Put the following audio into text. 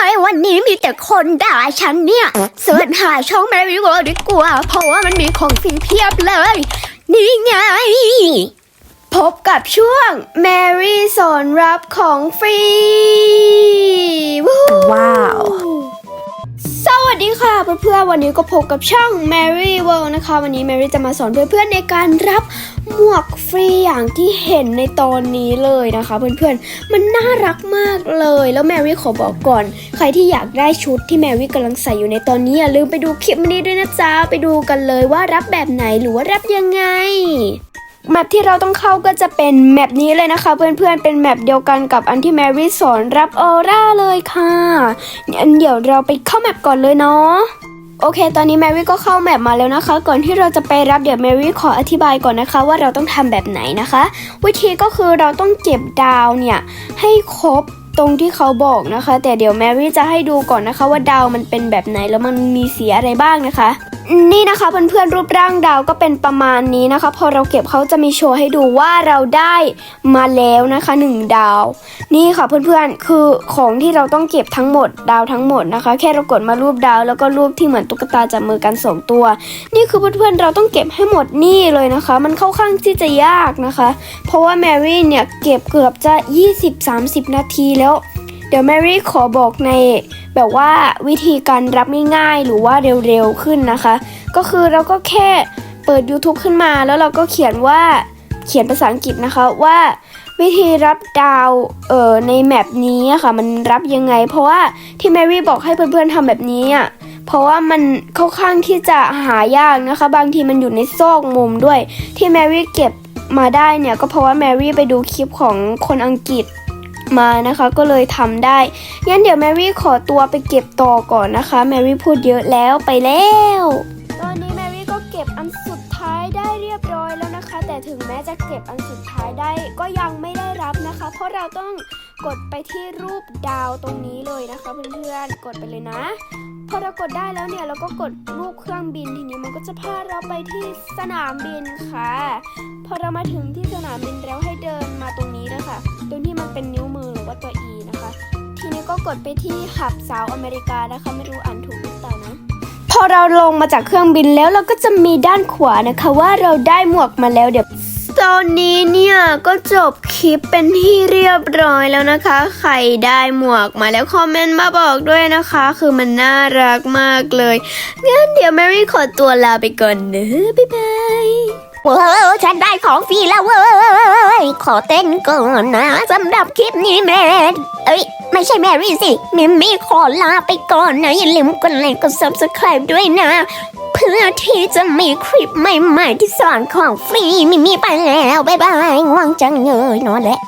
ไมวันนี้มีแต่คนด่าฉันเนี่ยเสิร์ชหาช่องแมรี่เวิร์ดีกว่าเพราะว่ามันมีของฟรีเพียบเลย นี่ไง พบกับช่วง Mary สอนรับของฟรีวู้ว้าวสวัสดีค่ะเพื่อนๆวันนี้ก็พบกับช่อง Mary World นะคะ วันนี้ Mary จะมาสอนเพื่อนๆในการรับ หมวกฟรีอย่างที่เห็นในตอนนี้เลยนะคะ เพื่อนๆ มันน่ารักมากเลย แล้ว Mary ขอบอกก่อน ใครที่อยากได้ชุดที่ Mary กำลังใส่อยู่ในตอนนี้อย่าลืมไปดูคลิปนี้ด้วยนะจ๊ะ ไปดูกันเลยว่ารับแบบไหนหรือว่ารับยังไงแมปที่เราต้องเข้าก็จะเป็นแมปนี้เลยนะคะ เพื่อนๆ เป็นแมปเดียวกันกับอันที่แมรี่สอนรับออร่าเลยค่ะอันเดี๋ยวเราไปเข้าแมปก่อนเลยเนาะ โอเค ตอนนี้แมรี่ก็เข้าแมปมาแล้วนะคะ ก่อนที่เราจะไปรับเดี๋ยวแมรี่ขออธิบายก่อนนะคะ ว่าเราต้องทำแบบไหนนะคะ วิธีก็คือเราต้องเก็บดาวเนี่ยให้ครบตรงที่เขาบอกนะคะ แต่เดี๋ยวแมรี่จะให้ดูก่อนนะคะ ว่าดาวมันเป็นแบบไหนแล้วมันมีสีอะไรบ้างนะคะ นี่นะคะเพื่อนๆรูปร่างดาวก็เป็นประมาณนี้นะคะ พอเราเก็บเขาจะมีโชว์ให้ดูว่าเราได้มาแล้วนะคะหนึ่งดาว นี่ค่ะเพื่อนๆคือของที่เราต้องเก็บทั้งหมดดาวทั้งหมดนะคะ แค่เรากดมารูปดาว แล้วก็รูปที่เหมือนตุ๊กตาจับมือกันสองตัว นี่คือเพื่อนๆเราต้องเก็บให้หมดนี่เลยนะคะ มันเข้าข้างที่จะยากนะคะ เพราะว่าแมรี่เนี่ยเก็บเกือบจะ 20-30 นาทีแล้ว เดี๋ยวแมรี่ขอบอกใน แบบว่าวิธีการรับง่ายๆ หรือว่าเร็วๆขึ้นนะคะ ก็คือเราก็แค่เปิด YouTube ขึ้นมาแล้วเราก็เขียนว่าเขียนภาษาอังกฤษนะคะว่าวิธีรับดาวเอ่อในแมปนี้ค่ะ มันรับยังไง เพราะว่าที่แมรี่บอกให้เพื่อนๆทำแบบนี้อะเพราะว่ามันค่อนข้างที่จะหายากนะคะ บางทีมันอยู่ในซอกมุมด้วย ที่แมรี่เก็บมาได้เนี่ยก็เพราะว่าแมรี่ไปดูคลิปของคนอังกฤษ มานะคะ ก็เลยทำได้ งั้นเดี๋ยวแมรี่ขอตัวไปเก็บต่อก่อนนะคะ แมรี่พูดเยอะแล้วไปแล้ว ตอนนี้แมรี่ก็เก็บอันสุดท้ายได้เรียบร้อยแล้วนะคะ แต่ถึงแม้จะเก็บอันสุดท้ายได้ก็ยังไม่ได้รับนะคะ เพราะเราต้องกดไปที่รูปดาวตรงนี้เลยนะคะเพื่อนๆ กดไปเลยนะ พอเรากดได้แล้วเนี่ยเราก็กดรูปเครื่องบินทีนี้มันก็จะพาเราไปที่สนามบินค่ะ พอเรามาถึงที่สนามบินแล้วให้เดิน ก็กดไปที่หับสาวอเมริกานะคะไม่รู้อ่านถูกหรือเปล่านะพอเราลงมาจากเครื่องบินแล้วเราก็จะมีด้านขวานะคะว่าเราได้หมวกมาแล้วเดี๋ยวตอนนี้เนี่ยก็จบคลิปเป็นที่เรียบร้อยแล้วนะคะ ใครได้หมวกมาแล้วคอมเมนต์มาบอกด้วยนะคะ คือมันน่ารักมากเลยงั้นเดี๋ยวแมรี่ขอตัวลาไปก่อนเนอะบ๊ายบายเว้ยฉันได้ของฟรีแล้วเว้ยขอเต้นก่อนนะสำหรับคลิปนี้แม่เอ้ย ไม่ใช่แมรี่สิมิมมี่ขอลาไปก่อนนะ อย่าลืมกดไลค์กด subscribe ด้วยนะ เพื่อที่จะมีคลิปใหม่ๆที่สอนของฟรีมิมมี่ไปแล้ว บ๊ายบายง่วงจังเลยนอนแล้ว